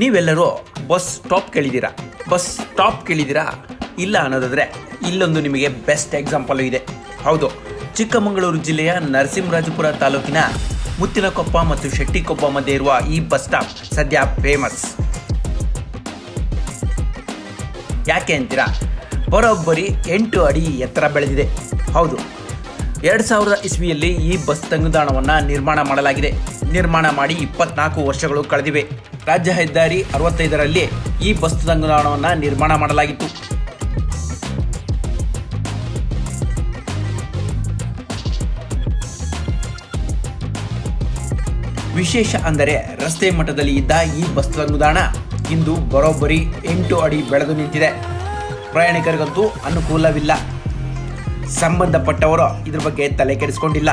ನೀವೆಲ್ಲರೂ bus stop ಕೇಳಿದ್ದೀರಾ? Bus stop ಕೇಳಿದ್ದೀರಾ? ಇಲ್ಲ ಅನ್ನೋದಾದರೆ ಇಲ್ಲೊಂದು ನಿಮಗೆ ಬೆಸ್ಟ್ ಎಕ್ಸಾಂಪಲ್ ಇದೆ. ಹೌದು, ಚಿಕ್ಕಮಗಳೂರು ಜಿಲ್ಲೆಯ ನರಸಿಂಹರಾಜಪುರ ತಾಲೂಕಿನ ಮುತ್ತಿನಕೊಪ್ಪ ಮತ್ತು ಶೆಟ್ಟಿಕೊಪ್ಪ ಮಧ್ಯೆ ಇರುವ ಈ ಬಸ್ ಸ್ಟಾಪ್ ಸದ್ಯ ಫೇಮಸ್. ಯಾಕೆ ಅಂತೀರಾ? ಬರೋಬ್ಬರಿ ಎಂಟು ಅಡಿ ಎತ್ತರ ಬೆಳೆದಿದೆ. ಹೌದು ಎರಡು ಸಾವಿರದ ಇಸ್ವಿಯಲ್ಲಿ ಈ ಬಸ್ ತಂಗುದಾಣವನ್ನು ನಿರ್ಮಾಣ ಮಾಡಲಾಗಿದೆ. ನಿರ್ಮಾಣ ಮಾಡಿ ಇಪ್ಪತ್ನಾಲ್ಕು ವರ್ಷಗಳು ಕಳೆದಿವೆ. ರಾಜ್ಯ ಹೆದ್ದಾರಿ ಅರವತ್ತೈದರಲ್ಲಿ ಈ ಬಸ್ ತಂಗುದಾಣವನ್ನು ನಿರ್ಮಾಣ ಮಾಡಲಾಗಿತ್ತು. ವಿಶೇಷ ಅಂದರೆ ರಸ್ತೆ ಮಟ್ಟದಲ್ಲಿ ಇದ್ದ ಈ ಬಸ್ ತಂಗುದಾಣ ಇಂದು ಬರೋಬ್ಬರಿ ಎಂಟು ಅಡಿ ಬೆಳೆದು ನಿಂತಿದೆ. ಪ್ರಯಾಣಿಕರಿಗಂತೂ ಅನುಕೂಲವಿಲ್ಲ. ಸಂಬಂಧಪಟ್ಟವರು ಇದ್ರ ಬಗ್ಗೆ ತಲೆ ಕೆಡಿಸ್ಕೊಂಡಿಲ್ಲ.